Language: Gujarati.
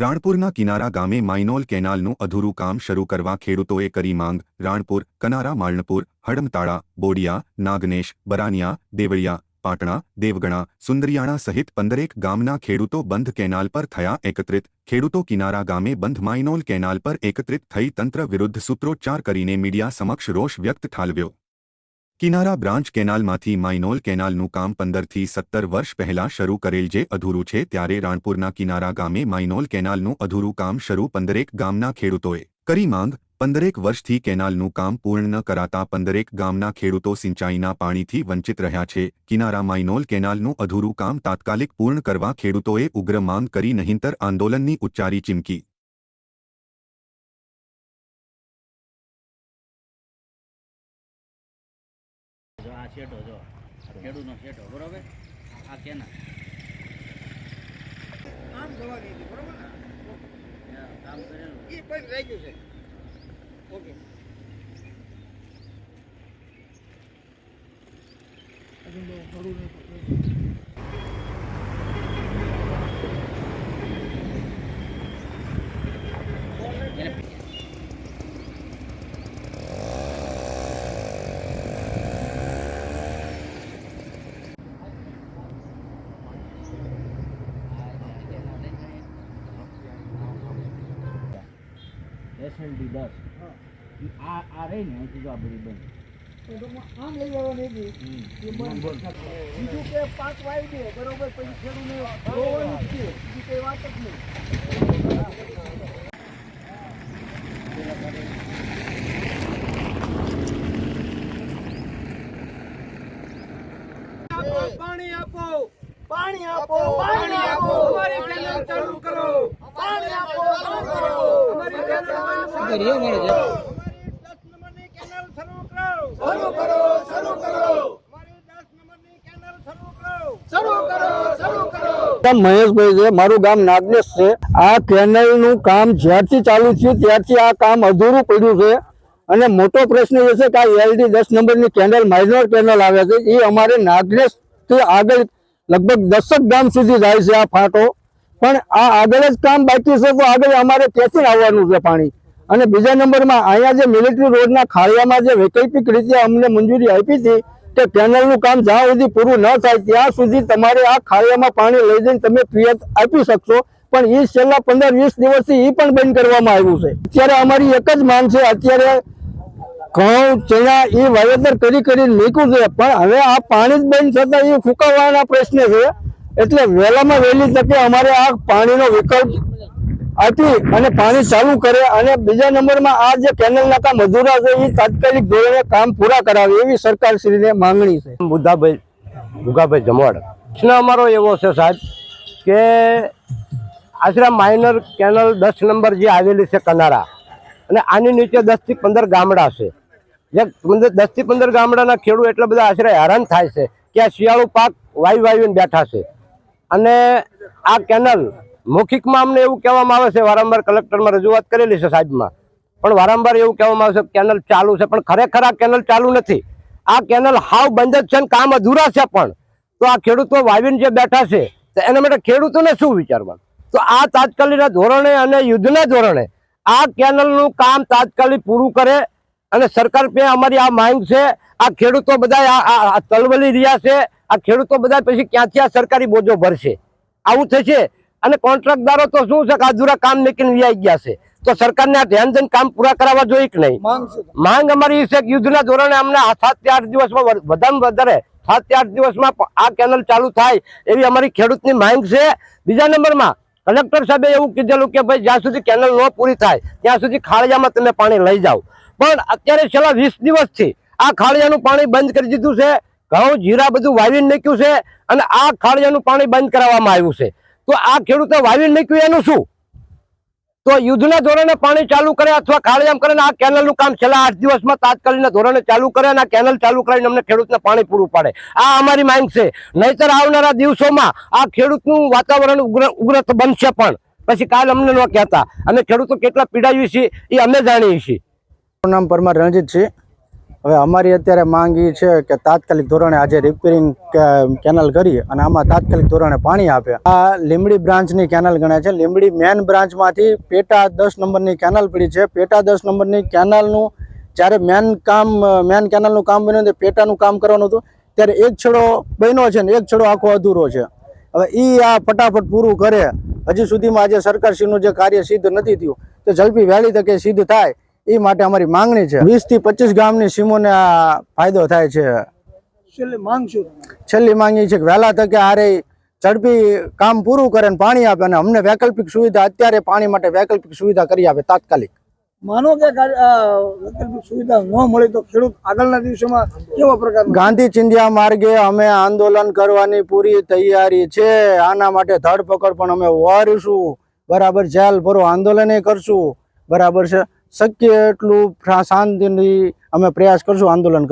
રાણપુરના કિનારા ગામે માઇનોલ કેનાલનું અધૂરું કામ શરૂ કરવા ખેડૂતોએ કરી માંગ. રાણપુર, કનારા, માલણપુર, હડમતાળા, બોડિયા, નાગનેશ, બરાનિયા, દેવળિયા, પાટણા, દેવગણા, સુંદરિયાણા સહિત પંદરેક ગામના ખેડૂતો બંધ કેનાલ પર થયા એકત્રિત. ખેડૂતો કિનારા ગામે બંધ માઇનોલ કેનાલ પર એકત્રિત થઈ તંત્ર વિરુદ્ધ સૂત્રોચ્ચાર કરીને મીડિયા સમક્ષ રોષ વ્યક્ત ઠાલવ્યો. કિનારા બ્રાન્ચ કેનાલમાંથી માઇનોલ કેનાલનું કામ પંદરથી સત્તર વર્ષ પહેલાં શરૂ કરેલ જે અધૂરું છે ત્યારે રાણપુરના કિનારા ગામે માઇનોલ કેનાલનું અધૂરું કામ શરૂ પંદરેક ગામના ખેડૂતોએ કરી માંગ. પંદરેક વર્ષથી કેનાલનું કામ પૂર્ણ ન કરાતા પંદરેક ગામના ખેડૂતો સિંચાઈના પાણીથી વંચિત રહ્યા છે. કિનારા માઇનોલ કેનાલનું અધૂરું કામ તાત્કાલિક પૂર્ણ કરવા ખેડૂતોએ ઉગ્ર માંગ કરી નહીંતર આંદોલનની ઉચ્ચારી ચીમકી. શેઠો જો. આ ખેડૂતનો શેઠો બરોબર? આ કેના? આમ ગઈ હતી બરોબર? ને કામ કરેલું. એ પણ રહી ગયું છે. ઓકે. એસએલડી દસ આ આ રહી ને અહીંથી જો આ બધી બંધ. આમ લઈ જવાની હતી. એ બંધ. બીજું કે પાક વાવી દે બરોબર? પછી બીજી કઈ વાત જ નહીં. પાણી આપો. પાણી આપો. પાણી આપો. અમારી ચાલુ કરો. પાણી આપો. ચાલુ કરો અમારી ચાલુ મળે અમારી દસ નંબરની કેનાલ શરૂ કરો શરૂ કરો. શરૂ કરો અમારી દસ નંબરની કેનાલ શરૂ કરો. શરૂ કરો શરૂ કરો ગામ મહેશભાઈ છે મારું ગામ નાગનેશ છે. આ કેનલનું કામ જ્યારથી ચાલુ થયું ત્યારથી આ કામ અધૂરું પડ્યું છે. અને મોટો પ્રશ્ન એ છે કે આ એલડી દસ નંબરની કેનલ માઇનોર કેનલ આવે છે. એ અમારે નાગનેશથી આગળ લગભગ દસક ગામ સુધી જાય છે આ ફાટો. પણ આ આગળ જ કામ બાકી છે તો આગળ અમારે ક્યાંથી આવવાનું છે પાણી? અને બીજા નંબરમાં અહીંયા જે મિલિટરી રોડના ખાળિયામાં જે વૈકલ્પિક રીતે અમને મંજૂરી આપી હતી કે કેનલનું કામ જ્યાં સુધી પૂરું ન થાય ત્યાં સુધી તમારે આ ખાળિયામાં પાણી લઈ જઈને તમે પિયત આપી શકશો. પણ એ છેલ્લા પંદર વીસ દિવસથી એ પણ બંધ કરવામાં આવ્યું છે. અત્યારે અમારી એક જ માંગ છે, અત્યારે ઘઉં, ચણા એ વાવેતર કરી કરી નીકળું છે પણ હવે આ પાણી જ બંધ થતા એ ફૂંકાવવાના પ્રશ્ન છે. એટલે વહેલામાં વહેલી તકે અમારે આ પાણીનો વિકલ્પ આપી અને પાણી ચાલુ કરે અને બીજા નંબરમાં આ જે કેનલના નાકા મજૂરા છે એ તાત્કાલિક ધોરણે કામ પૂરા કરાવે એવી સરકારશ્રીને માંગણી છે. બુદ્ધાભાઈ ભૂગાભાઈ જમવાડ પ્રશ્ન અમારો એવો છે સાહેબ કે આશરા માઇનર કેનલ દસ નંબર જે આવેલી છે કનારા અને આની નીચે દસથી પંદર ગામડા છે. જે દસથી પંદર ગામડાના ખેડૂત એટલા બધા આશરે હેરાન થાય છે કે આ શિયાળુ પાક વાવી વાવીને બેઠા છે. અને આ કેનલ મૌખિકમાં અમને એવું કહેવામાં આવે છે, વારંવાર કલેક્ટરમાં રજૂઆત કરેલી છે સાહેબમાં. પણ વારંવાર એવું કહેવામાં આવે છે કેનલ ચાલુ છે, પણ ખરેખર આ કેનલ ચાલુ નથી. આ કેનલ હાવ બંધ જ છે અને કામ અધૂરા છે પણ. તો આ ખેડૂતો વાવીને જે બેઠા છે, તો એના માટે ખેડૂતોને શું વિચારવાનું? તો આ તાત્કાલિકના ધોરણે અને યુદ્ધના ધોરણે આ કેનલનું કામ તાત્કાલિક પૂરું કરે અને સરકાર પે અમારી આ માંગ છે. આ ખેડૂતો બધા તલવલી રહ્યા છે. આ ખેડૂતો બધા પછી ક્યાંથી આ સરકારી બોજો ભરશે? આવું થશે? અને કોન્ટ્રાક્ટદારો તો શું છે કે અધૂરા કામ નીકળીને વ્યાઈ ગયા છે? તો સરકારને આ ધ્યાન દઈને કામ પૂરા કરાવવા જોઈએ કે નહીં? માંગ અમારી છે કે યુદ્ધના ધોરણે અમને આ સાતથી આઠ દિવસમાં વધારે વધારે સાતથી આઠ દિવસમાં આ કેનલ ચાલુ થાય એવી અમારી ખેડૂતની માંગ છે. બીજા નંબરમાં કલેક્ટર સાહેબે એવું કીધેલું કે ભાઈ જ્યાં સુધી કેનલ ન પૂરી થાય ત્યાં સુધી ખાળિયામાં તમે પાણી લઈ જાઓ. પણ અત્યારે છેલ્લા વીસ દિવસથી આ ખાળિયાનું પાણી બંધ કરી દીધું છે. ઘઉં જીરા બધું વાવીને નાખ્યું છે અને આ ખાળિયાનું પાણી બંધ કરાવવામાં આવ્યું છે. તો આ ખેડૂતે વાવી નાખ્યું એનું શું? તો યુદ્ધના ધોરણે પાણી ચાલુ કરે અથવા ખાળિયામ કરે આ કેનલનું કામ છેલ્લા આઠ દિવસમાં તાત્કાલિક ધોરણે ચાલુ કરે અને આ કેનલ ચાલુ કરીને અમને ખેડૂતને પાણી પૂરું પાડે. આ અમારી માંગ છે. નહીતર આવનારા દિવસોમાં આ ખેડૂતનું વાતાવરણ ઉગ્ર ઉગ્ર બનશે પણ. પછી કાલ અમને ન કહેતા. અને ખેડૂતો કેટલા પીડાયું છે એ અમે જાણીએ છીએ. નામ પરમાર રણજીત છે. હવે અમારી અત્યારે માંગ છે કે તાત્કાલિક ધોરણે આજે રિપેરિંગ કેનલ કરી અને આમાં તાત્કાલિક ધોરણે પાણી આપે. આ લીમડી બ્રાન્ચની કેનલ ગણાય છે. લીમડી મેન બ્રાન્ચમાંથી પેટા દસ નંબરની કેનલ પડી છે. પેટા દસ નંબરની કેનલનું જ્યારે મેન કામ મેન કેનલનું કામ બન્યું તે પેટાનું કામ કરવાનું હતું, ત્યારે એક છેડો બન્યો છે ને એક છેડો આખો અધૂરો છે. હવે એ આ ફટાફટ પૂરું કરે. હજી સુધીમાં આજે સરકારશ્રીનું જે કાર્ય સિદ્ધ નથી થયું, તો ઝડપી વહેલી તકે સિદ્ધ થાય. એ માટે અમારી માંગણી છે. વીસથી પચીસ ગામની સીમોને આ ફાયદો થાય છે. છેલ્લે માંગ શું? છેલ્લી માંગ એ છે કે વહેલા તકે આરે ઝડપી કામ પૂરું કરે પાણી આપે અને અમને વૈકલ્પિક સુવિધા અત્યારે પાણી માટે વૈકલ્પિક સુવિધા કરી આપે તાત્કાલિક. માનો કે વૈકલ્પિક સુવિધા ન મળે તો ખેડૂત આગળના દિવસોમાં કેવા પ્રકાર ગાંધી ચિંધ્યા માર્ગે અમે આંદોલન કરવાની પૂરી તૈયારી છે. આના માટે ધરપકડ પણ અમે વારીશું. બરાબર જેલ ભરો આંદોલન કરશું. બરાબર છે. શક્ય એટલું શાંતિથી અમે પ્રયાસ કરશું આંદોલન